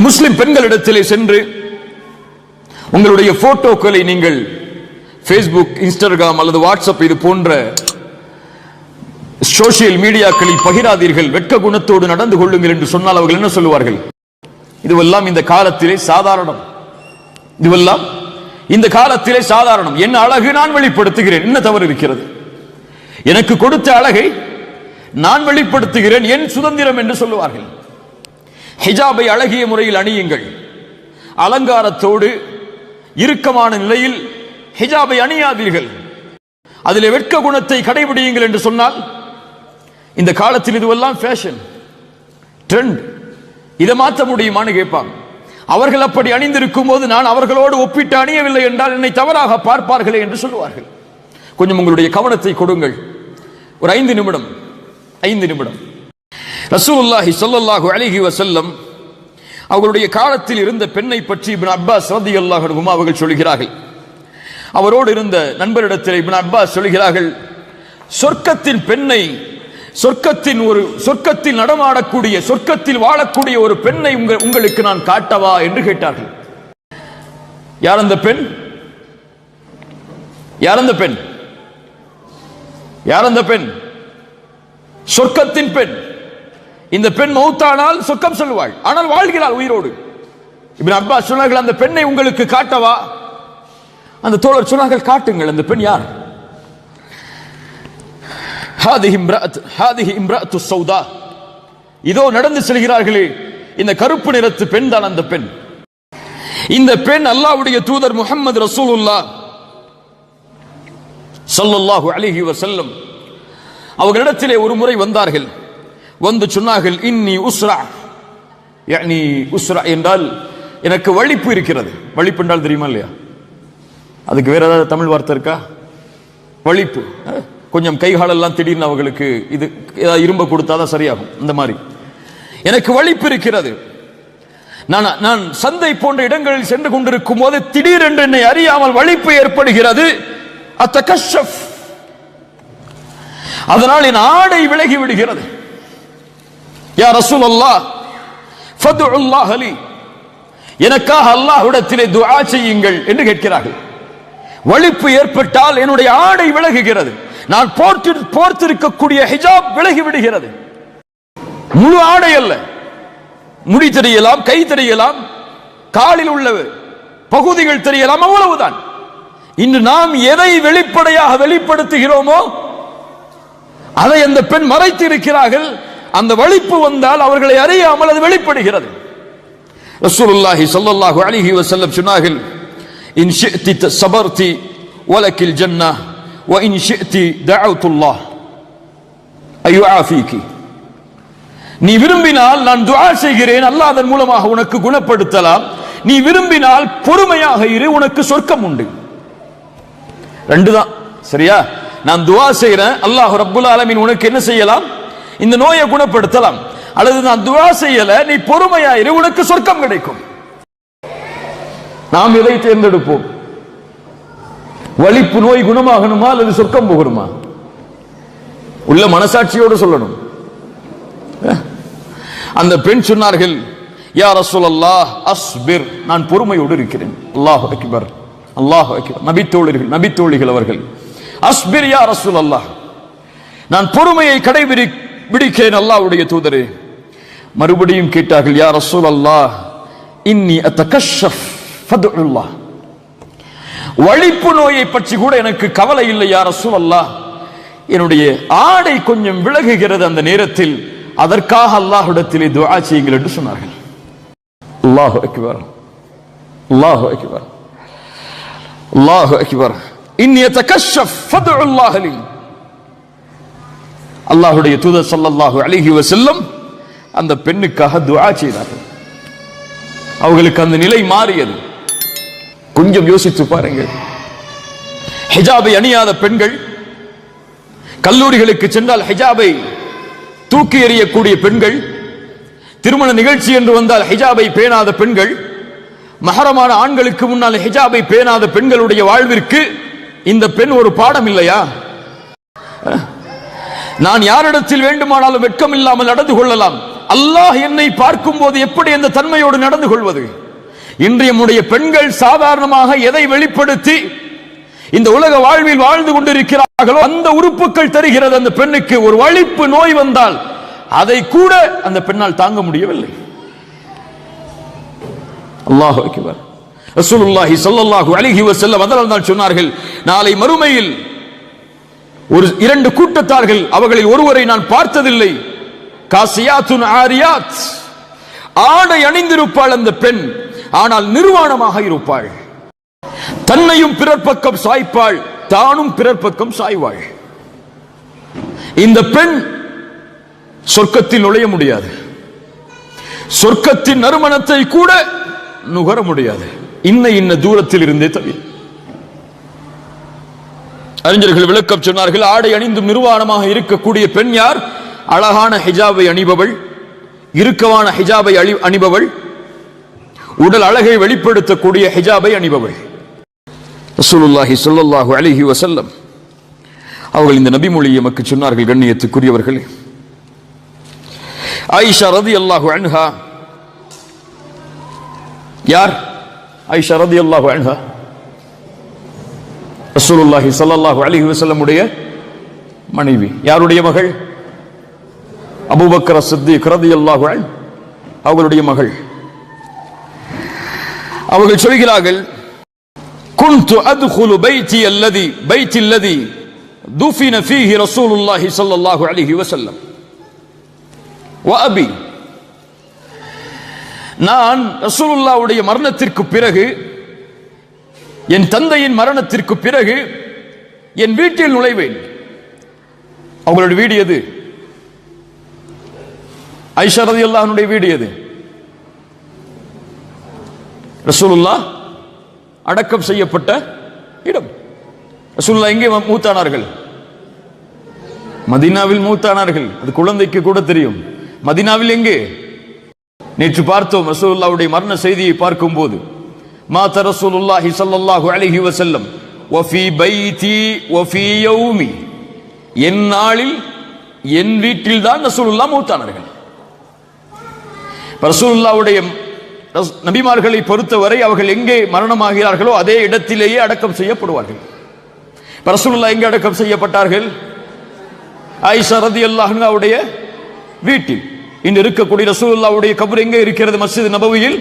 முஸ்லிம் பெண்களிடத்திலே சென்று உங்களுடைய போட்டோக்களை நீங்கள் ஃபேஸ்புக் இன்ஸ்டாகிராம் அல்லது வாட்ஸ்அப் இது போன்ற சோசியல் மீடியாக்களில் பகிராதீர்கள். வெட்க குணத்தோடு நடந்து கொள்ளுங்கள் என்று சொன்னால் அவர்கள் என்ன சொல்லுவார்கள்? இதுவெல்லாம் இந்த காலத்திலே சாதாரணம். இதுவெல்லாம் இந்த காலத்திலே சாதாரணம். என் அழகு நான் வெளிப்படுத்துகிறேன். என்ன தவறு இருக்கிறது? எனக்கு கொடுத்த அழகை நான் வெளிப்படுத்துகிறேன். என் சுதந்திரம் என்று சொல்லுவார்கள். ஹிஜாபை அழகிய முறையில் அணியுங்கள். அலங்காரத்தோடு இறுக்கமான நிலையில் ஹிஜாபை அணியாதீர்கள். அதில் வெட்க குணத்தை கடைபிடியுங்கள் என்று சொன்னால் இந்த காலத்தில் இதுவெல்லாம் ஃபேஷன் ட்ரெண்ட் இதை மாற்ற முடியுமான்னு கேட்பாங்க அவர்கள் அப்படி அணிந்திருக்கும் போது நான் அவர்களோடு ஒப்பிட்டு அணியவில்லை என்றால் என்னை தவறாக பார்ப்பார்களே என்று சொல்லுவார்கள். கொஞ்சம் உங்களுடைய கவனத்தை கொடுங்கள். ஒரு ஐந்து நிமிடம் ஐந்து நிமிடம். ரசூலுல்லாஹி ஸல்லல்லாஹு அலிஹி வசல்லம் அவர்களுடைய காலத்தில் இருந்த பெண்ணை பற்றி இபின் அப்பாஸ் ரதி அன்ஹுமா அவர்கள் சொல்கிறார்கள். அவரோடு இருந்த நண்பரிடத்தில் இபின் அப்பாஸ் சொல்கிறார்கள் சொர்க்கத்தின் பெண்ணை சொர்க்கத்தின் ஒரு சொர்க்கத்தில் நடமாடக்கூடிய சொர்க்கத்தில் வாழக்கூடிய ஒரு பெண்ணை உங்கள் உங்களுக்கு நான் காட்டவா என்று கேட்டார்கள். யார் அந்த பெண்? யார் அந்த பெண்? யார் அந்த பெண்? சொர்க்கத்தின் பெண். இந்த பெண் மௌத்தானால் சொக்கம் சொல்லுவாள். ஆனால் வாழ்கிறாள் உயிரோடு. இப்னு அப்பா சொன்னார்கள் அந்த பெண்ணை உங்களுக்கு காட்டவா? அந்த தோழர் சொன்னார்கள் காட்டுங்கள் அந்த பெண் யார்? சௌதா. இதோ நடந்து செல்கிறார்களே இந்த கருப்பு நிறத்து பெண் தான் அந்த பெண். இந்த பெண் அல்லாவுடைய தூதர் முகமது ரசூலுல்லா ஸல்லல்லாஹு அலிஹி வசல்லம் அவர்களிடத்திலே ஒரு முறை வந்தார்கள். வந்து சொன்னார்கள் இன்னி உஸ்ரா. யானி உஸ்ரா என்றால் எனக்கு வலிப்பு இருக்கிறது. வலிப்பு என்றால் தெரியுமா இல்லையா? அதுக்கு வேற ஏதாவது தமிழ் வார்த்தை இருக்கா? வலிப்பு. கொஞ்சம் கைகாலெல்லாம் திடீர்னு அவங்களுக்கு இது ஏதாவது இரும்ப கொடுத்தாதான் சரியாகும். இந்த மாதிரி. எனக்கு வலிப்பு இருக்கிறது. நான் நான் சந்தை போன்ற இடங்களில் சென்று கொண்டிருக்கும் போது திடீரென்று என்னை அறியாமல் வலிப்பு ஏற்படுகிறது. அத்த கஷ்டப் அதனால் என் ஆடை விலகி விடுகிறது. யா ரசூல் அல்லாஹ் ஃபதுல்லாஹ் அலி எனக்காக அல்லாஹ்விடத்திலே துஆ செய்யுங்கள் என்று கேட்கிறார்கள். வலிப்பு ஏற்பட்டால் என்னுடைய ஆடை விலகுகிறது. நான் போர்த்து போர்த்திருக்கக்கூடிய ஹிஜாப் விலகி விடுகிறது. முழு ஆடை அல்ல. முடி தெரியலாம் கை தெரியலாம் காலில் உள்ள பகுதிகள் தெரியலாம் அவ்வளவுதான். இன்று நாம் எதை வெளிப்படையாக வெளிப்படுத்துகிறோமோ அதை அந்த பெண் மறைத்து இருக்கிறார்கள் அந்த வலிப்பு வந்தால் அவர்களை அறியாமல் அது வெளிப்படுகிறது. ரசூலுல்லாஹி ஸல்லல்லாஹு அலைஹி வஸல்லம் சொன்னார்கள் இன் ஷிஅதி சபர்தி வலக்கில் ஜன்னா வ இன் ஷிஅதி தஅவுத்துல்லாஹ் அயுஆஃபீகி நீ விரும்பினால் நான் துஆ செய்கிறேன் அல்லாஹ் அதன் மூலமாக உனக்கு குணப்படுத்தலாம். நீ விரும்பினால் பொறுமையாக இரு உனக்கு சொர்க்கம் உண்டு. ரெண்டு தான் சரியா? நான் துவா செய்கிறேன் அல்லாஹ் ரப்புல் ஆலமின் உனக்கு என்ன செய்யலாம்? இந்த நோயை குணப்படுத்தலாம். அல்லது நான் துவா செய்யல நீ பொறுமையாயிரு உனக்கு சொர்க்கம் கிடைக்கும். நாம் எதை தேர்ந்தெடுப்போம்? வலிப்பு நோய் குணமாகணுமா அல்லது சொர்க்கம் போகணுமா? உள்ள மனசாட்சியோடு சொல்லணும். அந்த பெண் சொன்னார்கள் யா அசுலல்லா அஸ்பிர். நான் பொறுமையோடு இருக்கிறேன். அல்லாஹ் அக்பர். அல்லாஹ் அக்பர். நபி நபித்தோழிகள் நபி தோழிகள் அவர்கள் அஸ்பிர் யா அல்லாஹ் நான் பொறுமையை கடைபிடி விடுக்கேன் அல்லாவுடைய தூதரே. மறுபடியும் கேட்டார்கள் யா அல்லா இன்னி அத்தகஷஃப் ஃபதுல்லாஹ் நோயை பற்றி கூட எனக்கு கவலை இல்லை யார் ரசூலல்லாஹ். என்னுடைய ஆடை கொஞ்சம் விலகுகிறது அந்த நேரத்தில் அதற்காக அல்லாஹிடத்திலே துவா செய்யுங்கள் என்று சொன்னார்கள். அல்லாஹு அக்பர். அல்லாஹு அக்பர். அல்லாஹு அக்பர். இன்னி அத்தகஷஃப் ஃபதுல்லாஹ் லி. அல்லாஹுடைய தூதர் ஸல்லல்லாஹு அழகி வஸல்லம் அந்த பெண்ணுக்காக துவா செய்தார்கள். அவர்களுக்கு அந்த நிலை மாறியது. கொஞ்சம் யோசித்து பாருங்கள். ஹிஜாபை அணியாத பெண்கள் கல்லூரிகளுக்கு சென்றால் ஹிஜாபை தூக்கி எறியக்கூடிய பெண்கள் திருமண நிகழ்ச்சி என்று வந்தால் ஹிஜாபை பேணாத பெண்கள் மகரமான ஆண்களுக்கு முன்னால் ஹிஜாபை பேணாத பெண்களுடைய வாழ்விற்கு இந்த பெண் ஒரு பாடம் இல்லையா நான் யாரிடத்தில் வேண்டுமானாலும் வெட்கம் இல்லாமல் நடந்து கொள்ளலாம். அல்லாஹ் என்னை பார்க்கும் போது எப்படி அந்த தன்மையோடு நடந்து கொள்வது? இன்றைய நம்முடைய பெண்கள் சாதாரணமாக எதை வெளிப்படுத்தி இந்த உலக வாழ்வில் வாழ்ந்து கொண்டிருக்கிறார்களோ அந்த உறுப்புகள் தருகிறது அந்த பெண்ணுக்கு. ஒரு வலிப்பு நோய் வந்தால் அதை கூட அந்த பெண்ணால் தாங்க முடியவில்லை. அல்லாஹ் அக்பர். ரசூலுல்லாஹி ஸல்லல்லாஹு அலைஹி வஸல்லம் அதனால் தான் சொன்னார்கள் நாளை மறுமையில் ஒரு இரண்டு கூட்டத்தார்கள் அவர்களில் ஒருவரை நான் பார்த்ததில்லை. காசியாத்துன் ஆரியாத். ஆடை அணிந்திருப்பாள் அந்த பெண். ஆனால் நிர்வாணமாக இருப்பாள். தன்னையும் பிறர் பக்கம் சாய்ப்பாள். தானும் பிறர் பக்கம் சாய்வாள். இந்த பெண் சொர்க்கத்தில் நுழைய முடியாது. சொர்க்கத்தின் நறுமணத்தை கூட நுகர முடியாது. இன்ன இன்ன தூரத்தில் இருந்தே தவிர அறிஞர்கள் விளக்கம் சொன்னார்கள் ஆடை அணிந்தும் நிர்வாணமாக இருக்கக்கூடிய பெண் யார்? அழகான ஹிஜாபை அணிபவள் இறுக்கமான ஹிஜாபை அழி- அணிபவள் உடல் அழகை வெளிப்படுத்தக்கூடிய ஹிஜாபை அணிபவள். ரசூலுல்லாஹி ஸல்லல்லாஹு அலைஹி அவர்கள் இந்த நபிமொழியை எமக்கு சொன்னார்கள் கண்ணியத்துக்குரியவர்களே. ஆயிஷா ரதியல்லாஹு அன்ஹா யார்? ஆயிஷா ரதியல்லாஹு அன்ஹா ரசூலுல்லாஹி சல்லாஹூ அலிஹி வசல்லமுடைய மனைவி. யாருடைய மகள்? அபுபக்கர சித்தி கிரதி அல்லாஹுகள் அவர்களுடைய மகள். அவர்கள் சொல்கிறார்கள் குந்து அத்ஹுலு பைத்தி அல்லதி பைத்தி அல்லதி துஃபின ஃபீஹி ரசூலுல்லாஹி ஸல்லல்லாஹு அலைஹி வஸல்லம். வ நான் ரசூலுல்லாஹ்வுடைய மரணத்திற்கு பிறகு என் தந்தையின் மரணத்திற்கு பிறகு என் வீட்டில் நுழைவேன். அவங்களுடைய வீடு எது? ஐஷரதி அல்லாஹனுடைய வீடு எது? ரசூலுல்லா அடக்கம் செய்யப்பட்ட இடம். ரசூலுல்லா எங்கே மூத்தானார்கள்? மதீனாவில் மூத்தானார்கள். அது குழந்தைக்கு கூட தெரியும். மதீனாவில் எங்கே? நேற்று பார்த்தோம் ரசூலுல்லாவுடைய மரண செய்தியை பார்க்கும் போது مات رسول الله صلى الله عليه وسلم وفي بيتي وفي يومي என் நாளில் என் வீட்டில் தான் ரசூலுல்லா மூத்தானார்கள் ரசூலுல்லாவுடைய நபிமார்களை பொறுத்தவரை அவர்கள் எங்கே மரணமாகிறார்களோ அதே இடத்திலேயே அடக்கம் செய்யப்படுவார்கள். ரசூலுல்லா எங்கே அடக்கம் செய்யப்பட்டார்கள்? ஆயிஷா ரதி அல்லாஹாவுடைய வீட்டில். இன்று இருக்கக்கூடிய ரசூலுல்லாவுடைய கபர் எங்கே இருக்கிறது? மஸ்ஜித் நபவியில்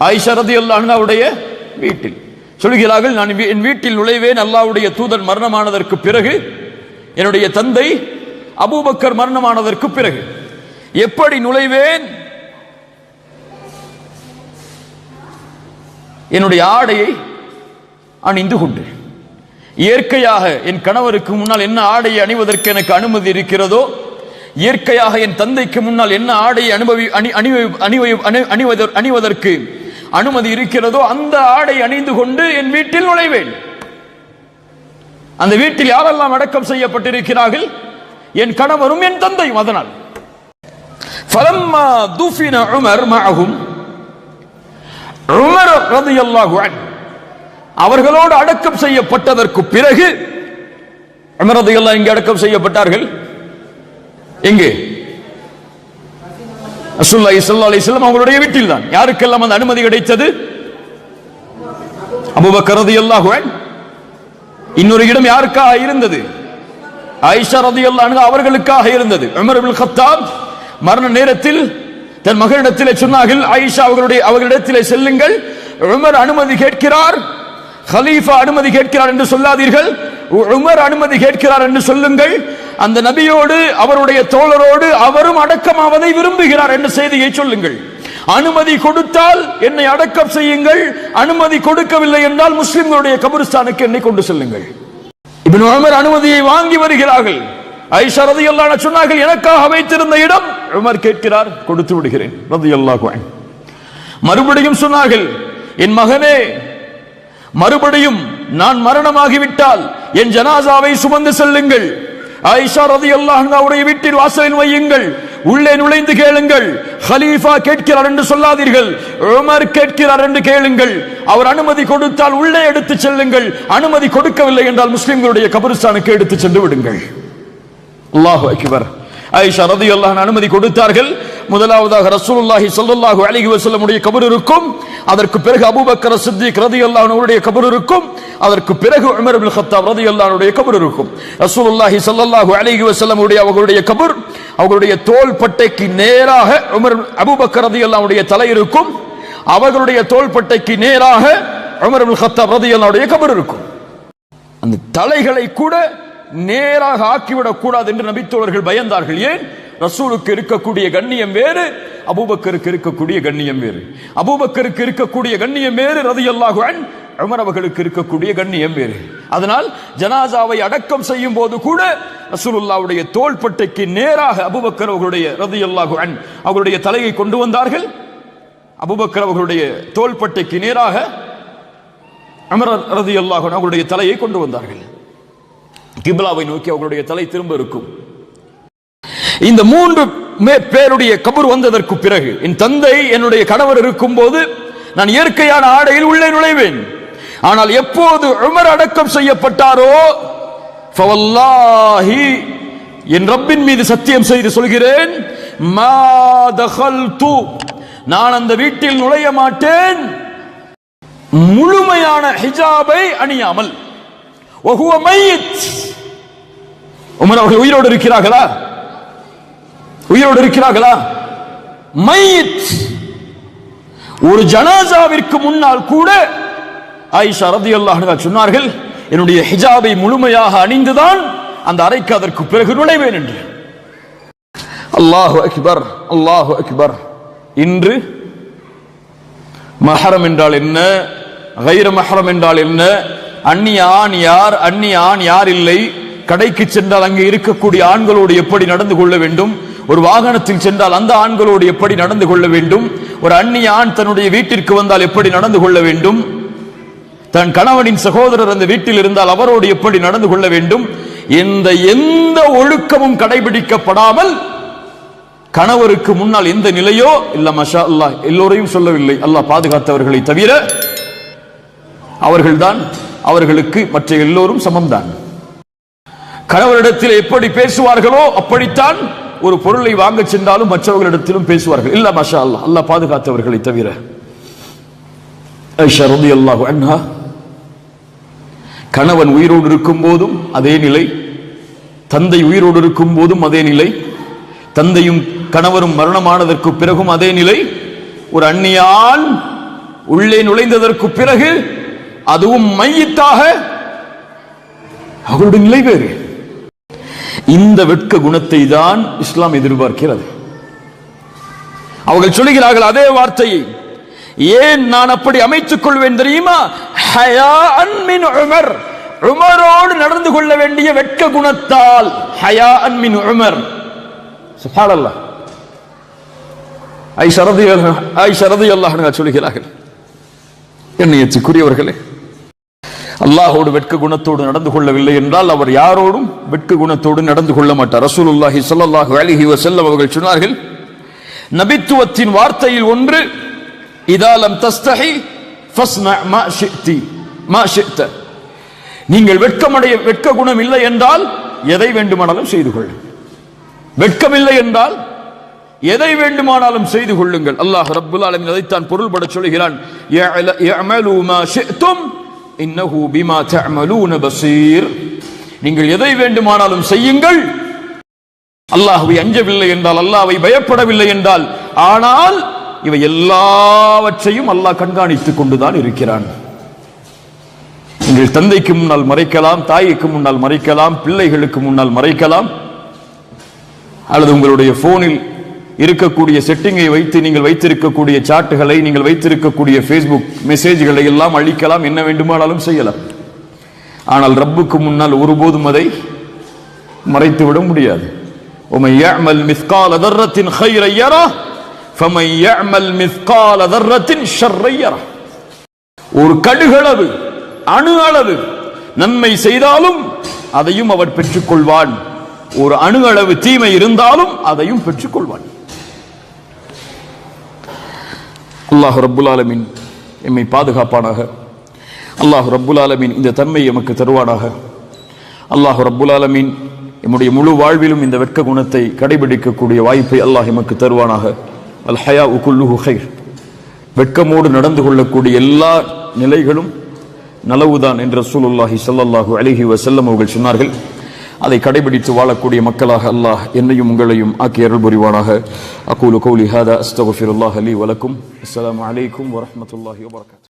ஐஷரதி ரதியல்லாஹு வீட்டில். சொல்கிறார்கள் நான் வீ- என் வீட்டில் நுழைவேன். அல்லாவுடைய தூதன் மரணமானதற்கு பிறகு என்னுடைய தந்தை அபூபக்கர் மரணமானதற்கு பிறகு எப்படி நுழைவேன்? என்னுடைய ஆடையை அணிந்து கொண்டு. இயற்கையாக என் கணவருக்கு முன்னால் என்ன ஆடையை அணிவதற்கு எனக்கு அனுமதி இருக்கிறதோ இயற்கையாக என் தந்தைக்கு முன்னால் என்ன ஆடையை அனுபவி அணி அணி- அணிவதற்கு அனுமதி இருக்கிறதோ அந்த ஆடை அணிந்து கொண்டு என் வீட்டில் நுழைவேன் அந்த வீட்டில் யாரெல்லாம் அடக்கம் செய்யப்பட்டிருக்கிறார்கள் என் கணவரும் என் தந்தையும் அதனால் فلما دفن عمر معهم உமர் ரலியல்லாஹு அன்ஹு அவர்களோடு அடக்கம் செய்யப்பட்டதற்கு பிறகு உமர் ரலியல்லாஹு இங்கே அடக்கம் செய்யப்பட்டார்கள் எங்கே ரசூலுல்லாஹி இஸ்லா அலி வஸல்லம் அவங்களுடைய வீட்டில் தான். யாருக்கெல்லாம் அந்த அனுமதி கிடைத்தது? அபூபக்கர் ரலியல்லாஹு இன்னொரு இடம் யாருக்காக இருந்தது? ஆயிஷா ரதி அன்ஹா அவர்களுக்காக இருந்தது. உமர் அபுல் கத்தாப் மரண நேரத்தில் தன் மகனிடத்திலே சொன்னார்கள் ஆயிஷா அவர்களுடைய அவர்களிடத்திலே செல்லுங்கள். உமர் அனுமதி கேட்கிறார். ஹலீஃபா அனுமதி கேட்கிறார் என்று சொல்லாதீர்கள். உமர் அனுமதி கேட்கிறார் என்று சொல்லுங்கள். அந்த நபியோடு அவருடைய தோழரோடு அவரும் அடக்கமாவதை விரும்புகிறார் என்ற செய்தியை சொல்லுங்கள். அனுமதி கொடுத்தால் என்னை அடக்கம் செய்யுங்கள். அனுமதி கொடுக்கவில்லை என்றால் முஸ்லிம்களுடைய கபிரிஸ்தானுக்கு என்னை கொண்டு செல்லுங்கள். இபின் உமர் அனுமதியை வாங்கி வருகிறார்கள். ஐஷா ரதி அல்லா சொன்னார்கள் எனக்காக வைத்திருந்த இடம் உமர் கேட்கிறார் கொடுத்து விடுகிறேன். ரதி அல்லா மறுபடியும் சொன்னார்கள் என் மகனே மறுபடியும் நான் மரணமாகிவிட்டால் என் ஜனாசாவை சுமந்து செல்லுங்கள். ஆயிஷா ரதியல்லாஹு அன்ஹாவுடைய வீட்டில் வாசலில் வையுங்கள். உள்ளே நுழைந்து கேளுங்கள். ஹலீஃபா கேட்கிறார் என்று சொல்லாதீர்கள். உமர் கேட்கிறார் என்று கேளுங்கள். அவர் அனுமதி கொடுத்தால் உள்ளே எடுத்து செல்லுங்கள். அனுமதி கொடுக்கவில்லை என்றால் முஸ்லிம்களுடைய கபரிஸ்தானுக்கு எடுத்து சென்று விடுங்கள். அல்லாஹ் அக்பர். ஆயிஷா ரதி அல்லாஹ் அனுமதி கொடுத்தார்கள். முதலாவதாக ரசூலுல்லாஹி சொல்லுல்லாஹு அழகி வசல்லமுடைய கபர் இருக்கும். அதற்கு பிறகு அபூபக்கர் சித்திக் ரதி அல்லாஹனுடைய கபர் இருக்கும். அதற்கு பிறகு உமர் அபுல் ஹத்தாப் ரதி அல்லாஹனுடைய கபர் இருக்கும். ரசூலுல்லாஹி ஸல்லல்லாஹு அழகி வசல்லமுடைய அவர்களுடைய கபர் அவர்களுடைய தோல் பட்டைக்கு நேராக உமர் அபுபக்கர் ரதி அல்லாஹனுடைய தலை இருக்கும். அவர்களுடைய தோள்பட்டைக்கு நேராக உமர் அபுல் ஹத்தாப் ரதி அல்லாஹனுடைய கபர் இருக்கும். அந்த தலைகளை கூட நேராக ஆக்கிவிடக் கூடாது என்று நபித்தோழர்கள் பயந்தார்கள். ஏன்? ரசூலுக்கு இருக்கக்கூடிய கண்ணியம் வேறு அபூபக்கருக்கு இருக்கக்கூடிய கண்ணியம் வேறு. அபூபக்கருக்கு இருக்கக்கூடிய கண்ணியம் வேறு ரதியல்லாஹு அன் உமர் அவர்களுக்கு இருக்கக்கூடிய கண்ணியம் வேறு. அதனால் ஜனாசாவை அடக்கம் செய்யும் போது கூட ரசூலுல்லாவுடைய தோள்பட்டைக்கு நேராக அபுபக்கர் அவர்களுடைய ரதியல்லாஹு அன் அவர்களுடைய தலையை கொண்டு வந்தார்கள். அபுபக்கர் அவர்களுடைய தோள்பட்டைக்கு நேராக அமரர் ரதி அல்லாஹ் அவர்களுடைய தலையை கொண்டு வந்தார்கள். கிப்லாவை நோக்கி அவர்களுடைய தலை திரும்ப இருக்கும். இந்த மூன்று மே- பேருடைய கபர் வந்ததற்கு பிறகு என் தந்தை என்னுடைய கணவர் இருக்கும் போது நான் இயற்கையான ஆடையில் உள்ளே நுழைவேன். ஆனால் எப்போது உமர் அடக்கம் செய்யப்பட்டாரோ ஃபவல்லாஹி என் ரப்பின் மீது சத்தியம் செய்து சொல்கிறேன் நான் அந்த வீட்டில் நுழைய மாட்டேன். முழுமையான ஹிஜாபை அணியாமல். உமர் அவர்கள் உயிரோடு இருக்கிறார்களா? உயிரோடு இருக்கிறார்களா? மையித். ஒரு ஜனாசாவிற்கு முன்னால் கூட ஆயிஷா ரதி அல்லாஹ் சொன்னார்கள் என்னுடைய ஹிஜாபை முழுமையாக அணிந்துதான் அந்த அறைக்கு அதற்கு பிறகு நுழைவேன் என்று. அல்லாஹு அக்பர் அல்லாஹு அக்பர். இன்று மஹரம் என்றால் என்ன? கைர மஹரம் என்றால் என்ன? அந்நிய ஆண் யார்? அந்நிய ஆண் யார் இல்லை? கடைக்கு சென்றால் அங்கே இருக்கக்கூடிய ஆண்களோடு எப்படி நடந்து கொள்ள வேண்டும்? ஒரு வாகனத்தில் சென்றால் அந்த ஆண்களோடு எப்படி நடந்து கொள்ள வேண்டும்? ஒரு அந்நிய ஆண் தன்னுடைய வீட்டிற்கு வந்தால் எப்படி நடந்து கொள்ள வேண்டும்? தன் கணவனின் சகோதரர் அந்த வீட்டில் இருந்தால் அவரோடு எப்படி நடந்து கொள்ள வேண்டும்? இந்த எந்த ஒழுக்கமும் கடைபிடிக்கப்படாமல் கணவருக்கு முன்னால் எந்த நிலையோ? இல்ல மஷா அல்லாஹ் எல்லோரையும் சொல்லவில்லை. அல்லாஹ் பாதுகாத்தவர்களை தவிர அவர்கள்தான் அவர்களுக்கு மற்ற எல்லோரும் சமம்தான். கணவரிடத்தில் எப்படி பேசுவார்களோ அப்படித்தான் ஒரு பொருளை வாங்க சென்றாலும் மற்றவர்களிடத்திலும் பேசுவார்கள். இல்ல மஷா அல்லா அல்லா பாதுகாத்தவர்களை தவிர. ஐஷா கணவன் உயிரோடு இருக்கும் போதும் அதே நிலை தந்தை உயிரோடு இருக்கும் போதும் அதே நிலை தந்தையும் கணவரும் மரணமானதற்கு பிறகும் அதே நிலை ஒரு அந்நியால் உள்ளே நுழைந்ததற்கு பிறகு அதுவும் மையத்தாக அவருடைய நிலை வேறு. இந்த வெட்க குணத்தை தான் இஸ்லாம் எதிர்பார்க்கிறது. அவர்கள் சொல்லுகிறார்கள் அதே வார்த்தையை ஏன் நான் அப்படி அமைத்துக் கொள்வேன் தெரியுமா? உமர். உமரோடு நடந்து கொள்ள வேண்டிய வெட்க குணத்தால் ஹயா அன்மின் உமர். சுப்ஹானல்லாஹ் ஐ சரதி ஐ சரதி அல்லாஹ் சொல்கிறார்கள் எண்ணியத்துக்குரியவர்களே அல்லாஹோடு வெட்க குணத்தோடு நடந்து கொள்ளவில்லை என்றால் அவர் யாரோடும் வெட்க குணத்தோடு நடந்து கொள்ள மாட்டார். ரசூலுல்லாஹி ஸல்லல்லாஹு அலிஹி வஸல்லம் அவர்கள் சொன்னார்கள் நபித்துவத்தின் வார்த்தையில் ஒன்று இதாலம் தஸ்தஹி மா மா நீங்கள் வெட்கமடைய வெட்க குணம் இல்லை என்றால் எதை வேண்டுமானாலும் செய்து கொள் வெட்கமில்லை என்றால் எதை வேண்டுமானாலும் செய்து கொள்ளுங்கள். அல்லாஹ் ரபுல் அலமின் அதைத்தான் பொருள்பட சொல்கிறான் இன்னஹு பிமா தஅமலூன பசீர். நீங்கள் எதை வேண்டுமானாலும் செய்யுங்கள். அல்லாஹ்வை அஞ்சவில்லை என்றால் அல்லாஹ்வை பயப்படவில்லை என்றால் ஆனால் இவை எல்லாவற்றையும் அல்லாஹ் கண்காணித்துக் கொண்டுதான் இருக்கிறான். நீங்கள் தந்தைக்கு முன்னால் மறைக்கலாம் தாய்க்கு முன்னால் மறைக்கலாம் பிள்ளைகளுக்கு முன்னால் மறைக்கலாம் அல்லது உங்களுடைய போனில் இருக்கக்கூடிய செட்டிங்கை வைத்து நீங்கள் வைத்திருக்கக்கூடிய சாட்டுகளை நீங்கள் வைத்திருக்கக்கூடிய ஃபேஸ்புக் மெசேஜ்களை எல்லாம் அழிக்கலாம். என்ன வேண்டுமானாலும் செய்யலாம். ஆனால் ரப்புக்கு முன்னால் ஒருபோதும் அதை மறைத்து விட முடியாது. உமை யஅமல் மிஸ்கால தர்ரத்தின் ஹைரை யரா ஃபமை யஅமல் மிஸ்கால தர்ரத்தின் ஒரு கடுகளவு அணு அளவு நன்மை செய்தாலும் அதையும் அவர் பெற்றுக்கொள்வான். ஒரு அணு அளவு தீமை இருந்தாலும் அதையும் பெற்றுக்கொள்வான். அல்லாஹ் ரப்புல் ஆலமின் எம்மை பாதுகாப்பானாக. அல்லாஹ் ரப்புல் ஆலமின் இந்த தன்மை எமக்கு தருவானாக. அல்லாஹ் ரப்புல் ஆலமின் என்னுடைய முழு வாழ்விலும் இந்த வெட்க குணத்தை கடைபிடிக்கக்கூடிய வாய்ப்பை அல்லாஹ் எமக்கு தருவானாக. அல் ஹயா உகுல்லு ஹைர் வெட்கமோடு நடந்து கொள்ளக்கூடிய எல்லா நிலைகளும் நலவுதான் என்ற சூலுல்லாஹி ஸல்லல்லாஹு அலிஹி வசல்லம் அவர்கள் சொன்னார்கள். அதை கடைபிடித்து வாழக்கூடிய மக்களாக அல்லாஹ் என்னையும் உங்களையும் ஆக்கி அருள் புரிவானாக. அக்கூலு கௌலி ஹாதா அஸ்தகுஃபிருல்லாஹ் அலி வலக்கும். அஸ்லாம் அலைக்கும் வரமத்துல்லாஹி வபரகாத்துஹு